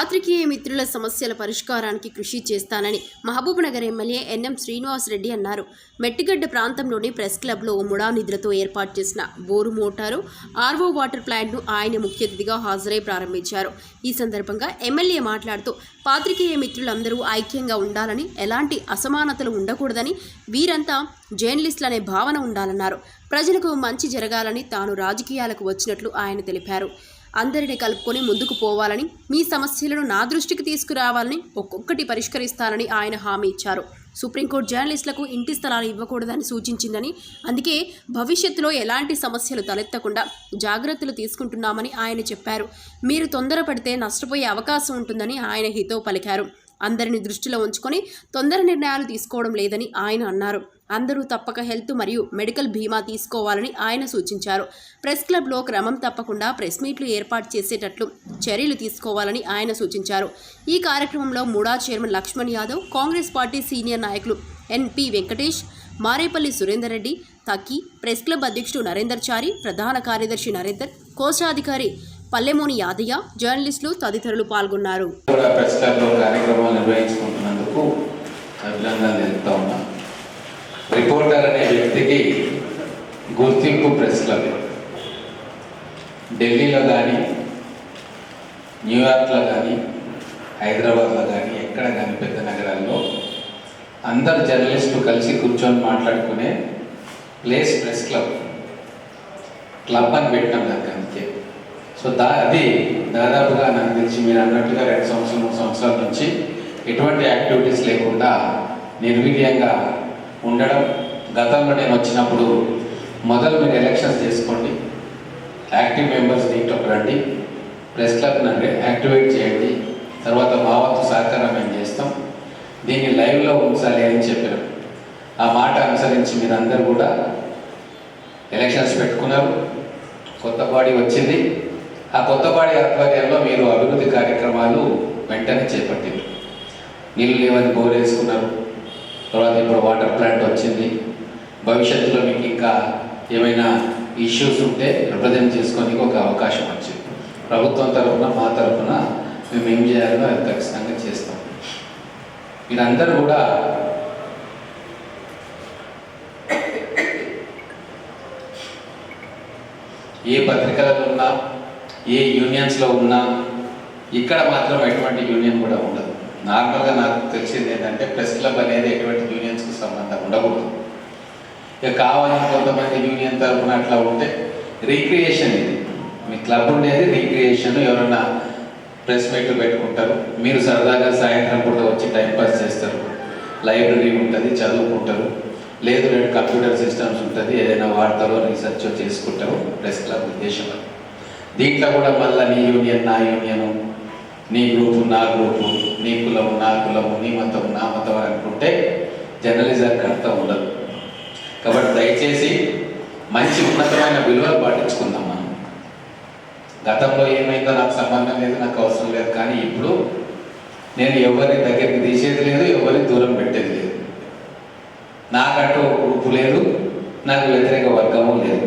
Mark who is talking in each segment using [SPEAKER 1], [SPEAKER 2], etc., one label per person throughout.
[SPEAKER 1] పాత్రికేయ మిత్రుల సమస్యల పరిష్కారానికి కృషి చేస్తానని మహబూబ్నగర్ ఎమ్మెల్యే ఎన్ఎం శ్రీనివాస్ రెడ్డి అన్నారు. మెట్టిగడ్డ ప్రాంతంలోని ప్రెస్ క్లబ్లో ముడా నిధులతో ఏర్పాటు చేసిన బోరు మోటారు ఆర్వో వాటర్ ప్లాంట్ను ఆయన ముఖ్య అతిథిగా హాజరై ప్రారంభించారు. ఈ సందర్భంగా ఎమ్మెల్యే మాట్లాడుతూ పాత్రికేయ మిత్రులందరూ ఐక్యంగా ఉండాలని ఎలాంటి అసమానతలు ఉండకూడదని వీరంతా జర్నలిస్టులనే భావన ఉండాలన్నారు. ప్రజలకు మంచి జరగాలని తాను రాజకీయాలకు వచ్చినట్లు ఆయన తెలిపారు. అందరిని కలుపుకొని ముందుకు పోవాలని మీ సమస్యలను నా దృష్టికి తీసుకురావాలని ఒక్కొక్కటి పరిష్కరిస్తానని ఆయన హామీ ఇచ్చారు. సుప్రీంకోర్టు జర్నలిస్టులకు ఇంటి స్థలాలు ఇవ్వకూడదని సూచించిందని అందుకే భవిష్యత్తులో ఎలాంటి సమస్యలు తలెత్తకుండా జాగ్రత్తలు తీసుకుంటున్నామని ఆయన చెప్పారు. మీరు తొందరపడితే నష్టపోయే అవకాశం ఉంటుందని ఆయన హితవు పలికారు. అందరిని దృష్టిలో ఉంచుకొని తొందర నిర్ణయాలు తీసుకోవడం లేదని ఆయన అన్నారు. అందరూ తప్పక హెల్త్ మరియు మెడికల్ బీమా తీసుకోవాలని ఆయన సూచించారు. ప్రెస్ క్లబ్లో క్రమం తప్పకుండా ప్రెస్ మీట్లు ఏర్పాటు చేసేటట్లు చర్యలు తీసుకోవాలని ఆయన సూచించారు. ఈ కార్యక్రమంలో MUDA chairman Lakshman Yadav Congress party senior నాయకులు ఎన్పి వెంకటేష్ మారేపల్లి సురేందర్ రెడ్డి తక్కి ప్రెస్ క్లబ్ అధ్యక్షుడు నరేందర్ చారి ప్రధాన కార్యదర్శి నరేందర్ కోశాధికారి పల్లెమోని యాదయ్య జర్నలిస్టులు తదితరులు పాల్గొన్నారు.
[SPEAKER 2] ప్రెస్ క్లబ్లో కార్యక్రమాలు నిర్వహించుకుంటున్నందుకు అభినందనలు తెలుపుతా రిపోర్టర్ అనే వ్యక్తికి గుర్తింపు ప్రెస్ క్లబ్ ఢిల్లీలో కానీ న్యూయార్క్లో కానీ హైదరాబాద్లో కానీ ఎక్కడ కానీ పెద్ద నగరాల్లో అందరు జర్నలిస్టులు కలిసి కూర్చొని మాట్లాడుకునే ప్లేస్ ప్రెస్ క్లబ్. క్లబ్ అని పెట్టినాం దానికి అందుకే. సో దా అది దాదాపుగా నాకు తెలిసి మీరు అన్నట్టుగా రెండు సంవత్సరం మూడు సంవత్సరాల నుంచి ఎటువంటి యాక్టివిటీస్ లేకుండా నిర్వీర్యంగా ఉండడం. గతంలో నేను వచ్చినప్పుడు మొదలు మీరు ఎలక్షన్స్ చేసుకోండి. యాక్టివ్ మెంబర్స్ దీంట్లోకి రండి. ప్రెస్ క్లబ్ నండి యాక్టివేట్ చేయండి. తర్వాత మా సహకారం మేము చేస్తాం. దీన్ని లైవ్లో ఉంచాలి అని చెప్పారు. ఆ మాట అనుసరించి మీరందరూ కూడా ఎలక్షన్స్ పెట్టుకున్నారు. కొత్త బాడీ వచ్చింది. ఆ కొత్త బాడీ ఆధ్వర్యంలో మీరు అభివృద్ధి కార్యక్రమాలు వెంటనే చేపట్టింది నీళ్ళు లేవని బోరేసుకున్నారు తర్వాత ఇప్పుడు వాటర్ ప్లాంట్ వచ్చింది. భవిష్యత్తులో మీకు ఇంకా ఏమైనా ఇష్యూస్ ఉంటే రిప్రజెంట్ చేసుకోనికి ఒక అవకాశం వచ్చింది. ప్రభుత్వం తరఫున మా తరఫున మేము ఏం చేయాలో అది ఖచ్చితంగా చేస్తాం. మీరందరూ కూడా ఏ పత్రికలలో ఉన్నా ఏ యూనియన్స్లో ఉన్నా ఇక్కడ మాత్రం ఎటువంటి యూనియన్ కూడా ఉండదు. నార్మల్గా నాకు తెలిసింది ఏంటంటే ప్రెస్ క్లబ్ అనేది ఎటువంటి యూనియన్స్కి సంబంధం ఉండకూడదు. ఇక కావాలని కొంతమంది యూనియన్ తరఫున అట్లా ఉంటే రీక్రియేషన్ ఇది. మీ క్లబ్ ఉండేది రీక్రియేషన్ ఎవరైనా ప్రెస్ మీట్లు పెట్టుకుంటారు. మీరు సరదాగా సాయంత్రం కూడా వచ్చి టైంపాస్ చేస్తారు. లైబ్రరీ ఉంటుంది చదువుకుంటారు. లేదు రెండు కంప్యూటర్ సిస్టమ్స్ ఉంటుంది. ఏదైనా వార్తలో రీసెర్చ్ చేసుకుంటారు ప్రెస్ క్లబ్ ఉద్దేశంలో. దీంట్లో కూడా మళ్ళీ నీ యూనియన్ నా యూనియను నీ గ్రూపు నా గ్రూపు నీ కులము నా కులము నీ మతం నా మతం అని అనుకుంటే జర్నలిజానికి అర్థం ఉండదు. కాబట్టి దయచేసి మంచి ఉన్నతమైన విలువలు పాటించుకుందాం మనం గతంలో ఏమైందో నాకు సంబంధం లేదు నాకు అవసరం లేదు కానీ ఇప్పుడు నేను ఎవరిని దగ్గరికి తీసేది లేదు ఎవరిని దూరం పెట్టేది లేదు. నాకంటూ ఒక గ్రూపు లేదు నాకు వ్యతిరేక వర్గము లేదు.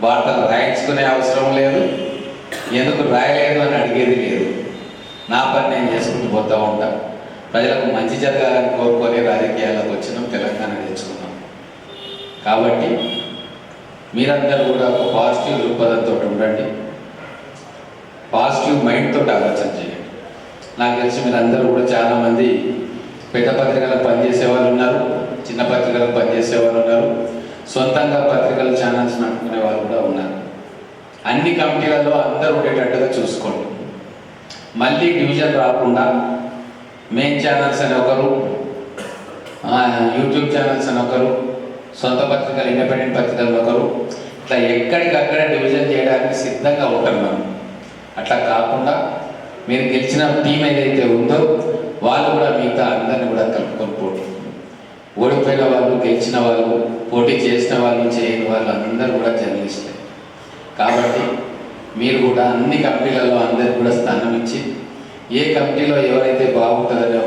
[SPEAKER 2] వార్తలు రాయించుకునే అవసరం లేదు ఎందుకు రాయలేదు అని అడిగేది లేదు. నా పని నేను చేసుకుంటూ పోతూ ఉంటా. ప్రజలకు మంచి జరగాలని కోరుకొని రాజకీయాలకు వచ్చినాం తెలంగాణ తెచ్చుకున్నాం కాబట్టి మీరందరూ కూడా ఒక పాజిటివ్ దృక్పథంతో ఉండండి. పాజిటివ్ మైండ్తో ఆలోచన చేయండి. నాకు తెలిసి మీరందరూ కూడా చాలామంది పెద్ద పత్రికలకు పనిచేసే వాళ్ళు ఉన్నారు చిన్న పత్రికలకు పనిచేసే వాళ్ళు ఉన్నారు సొంతంగా పత్రికలు ఛానల్స్ నడుపుకునే వాళ్ళు కూడా ఉన్నారు. అన్ని కమిటీలలో అందరూ ఉండేటట్టుగా చూసుకోండి. మళ్ళీ డివిజన్ రాకుండా మెయిన్ ఛానల్స్ అని ఒకరు యూట్యూబ్ ఛానల్స్ అని ఒకరు సొంత పత్రికలు ఇండిపెండెంట్ పత్రికలు ఒకరు ఇట్లా ఎక్కడికక్కడ డివిజన్ చేయడానికి సిద్ధంగా ఉంటాం అట్లా కాకుండా మీరు గెలిచిన టీం ఏదైతే ఉందో వాళ్ళు కూడా మిగతా అందరిని కూడా కలుపుకొని పోటీ. ఓడిపోయిన వాళ్ళు గెలిచిన వాళ్ళు పోటీ చేసిన వాళ్ళు చేయని వాళ్ళు అందరూ కూడా జర్నలిస్టులే కాబట్టి మీరు కూడా అన్ని కమిటీలలో అందరికి కూడా స్థానం ఇచ్చి ఏ కమిటీలో ఎవరైతే
[SPEAKER 3] బాగుంటుందో